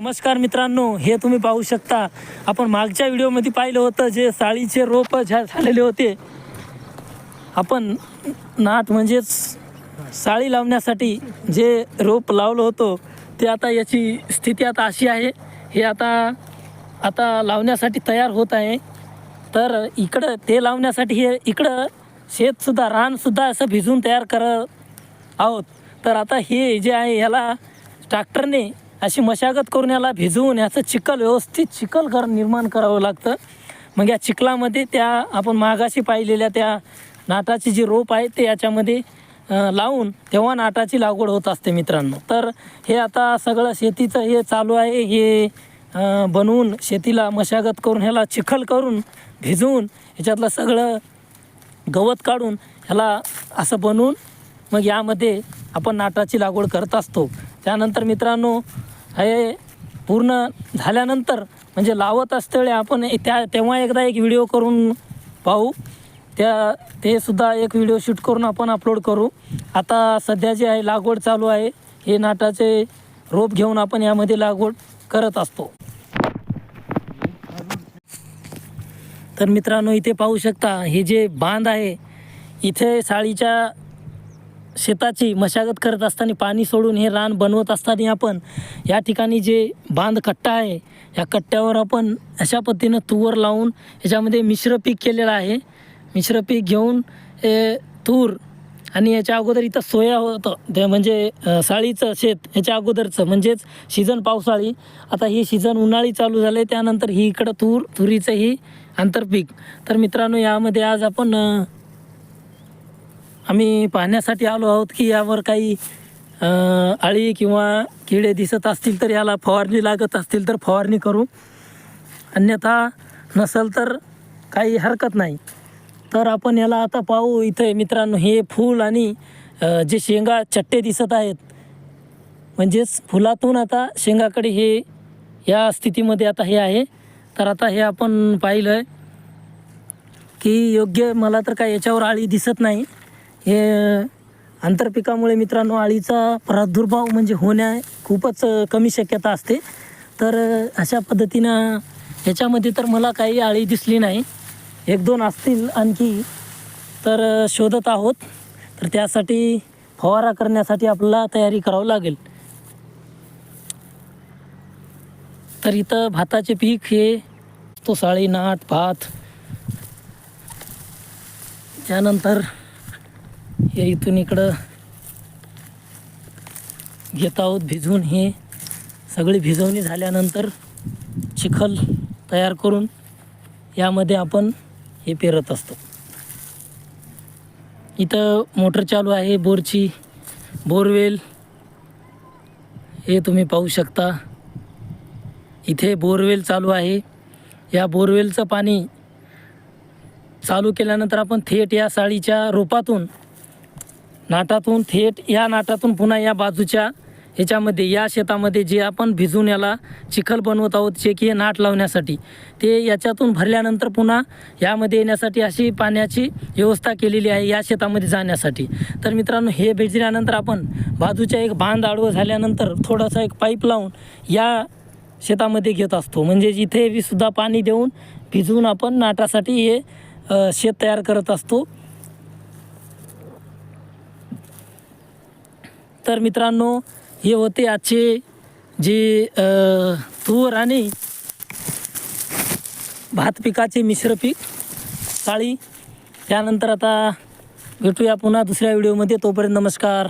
नमस्कार मित्रांनो हे तुम्ही पाहू शकता. आपण मागच्या व्हिडिओमध्ये पाहिलं होतं जे साळीचे रोप झा झालेले होते. आपण नाट म्हणजेच साळी लावण्यासाठी जे रोप लावलं होतं ते आता याची स्थिती आता अशी आहे. हे आता आता लावण्यासाठी तयार होत आहे. तर इकडं ते लावण्यासाठी हे इकडं शेतसुद्धा रानसुद्धा असं भिजून तयार करत आहोत. तर आता हे जे आहे ह्याला ट्रॅक्टरने अशी मशागत करून याला भिजवून याचं चिखल व्यवस्थित चिखल कर निर्माण करावं लागतं. मग या चिखलामध्ये त्या आपण मागाशी पाहिलेल्या त्या नाटाची जी रोप आहे ते याच्यामध्ये लावून तेव्हा नाटाची लागवड होत असते मित्रांनो. तर हे आता सगळं शेतीचं हे चालू आहे. हे बनवून शेतीला मशागत करून ह्याला चिखल करून भिजवून ह्याच्यातलं सगळं गवत काढून ह्याला असं बनवून मग यामध्ये आपण नाटाची लागवड करत असतो. त्यानंतर मित्रांनो हे पूर्ण झाल्यानंतर म्हणजे लावत असतेवेळी आपण त्या तेव्हा एकदा एक व्हिडिओ करून पाहू. त्या ते सुद्धा एक व्हिडिओ शूट करून आपण अपलोड करू. आता सध्या जे आहे लागवड चालू आहे. हे नाटाचे रोप घेऊन आपण यामध्ये लागवड करत असतो. तर मित्रांनो इथे पाहू शकता हे जे बांध आहे इथे साळीच्या शेताची मशागत करत असताना पाणी सोडून हे रान बनवत असताना आपण या ठिकाणी जे बांध कट्टा आहे या कट्ट्यावर आपण अशा पद्धतीनं तूर लावून याच्यामध्ये मिश्र पीक केलेलं आहे. मिश्र पीक घेऊन तूर आणि याच्या अगोदर इथं सोया होतं. ते म्हणजे साळीचं शेत याच्या अगोदरचं म्हणजेच सीझन पावसाळी. आता ही सीझन उन्हाळी चालू झाले त्यानंतर ही इकडं तूर तुरीचं ही आंतरपीक. तर मित्रांनो यामध्ये आज आपण आम्ही पाहण्यासाठी आलो आहोत की यावर काही अळी किंवा किडे दिसत असतील तर याला फवारणी लागत असतील तर फवारणी करू. अन्यथा नसेल तर काही हरकत नाही. तर आपण याला आता पाहू इथे मित्रांनो हे फूल आणि जे शेंगा चट्टे दिसत आहेत. म्हणजेच फुलातून आता शेंगाकडे हे या स्थितीमध्ये आता हे आहे. तर आता हे आपण पाहिलं आहे की योग्य मला तर काय याच्यावर आळी दिसत नाही. हे आंतरपिकामुळे मित्रांनो आळीचा प्रादुर्भाव म्हणजे होण्या खूपच कमी शक्यता असते. तर अशा पद्धतीनं ह्याच्यामध्ये तर मला काही आळी दिसली नाही. एक दोन असतील आणखी तर शोधत आहोत. तर त्यासाठी फवारा करण्यासाठी आपल्याला तयारी करावं लागेल. तर इथं भाताचे पीक हे तो साळी नाट भात. त्यानंतर हे इथून इकडं घेत आहोत भिजवून हे सगळी भिजवणी झाल्यानंतर चिखल तयार करून यामध्ये आपण हे पेरत असतो. इथं मोटर चालू आहे बोरची बोरवेल. हे तुम्ही पाहू शकता. इथे बोरवेल चालू आहे. या बोरवेलचं पाणी चालू केल्यानंतर आपण थेट या साळीच्या रोपातून नाटातून थेट या नाटातून पुन्हा या बाजूच्या ह्याच्यामध्ये या शेतामध्ये जे आपण भिजून याला चिखल बनवत आहोत जे की हे नाट लावण्यासाठी ते याच्यातून भरल्यानंतर पुन्हा यामध्ये येण्यासाठी अशी पाण्याची व्यवस्था केलेली आहे या शेतामध्ये जाण्यासाठी. तर मित्रांनो हे भिजल्यानंतर आपण बाजूच्या एक बांध आडवं झाल्यानंतर थोडासा एक पाईप लावून या शेतामध्ये घेत असतो. म्हणजे जिथे बी सुद्धा पाणी देऊन भिजवून आपण नाटासाठी हे शेत तयार करत असतो. तर मित्रांनो हे होते आजचे जे तूर आणि भात पिकाचे मिश्र पीक साळी. त्यानंतर आता भेटूया पुन्हा दुसऱ्या व्हिडिओमध्ये. तोपर्यंत नमस्कार.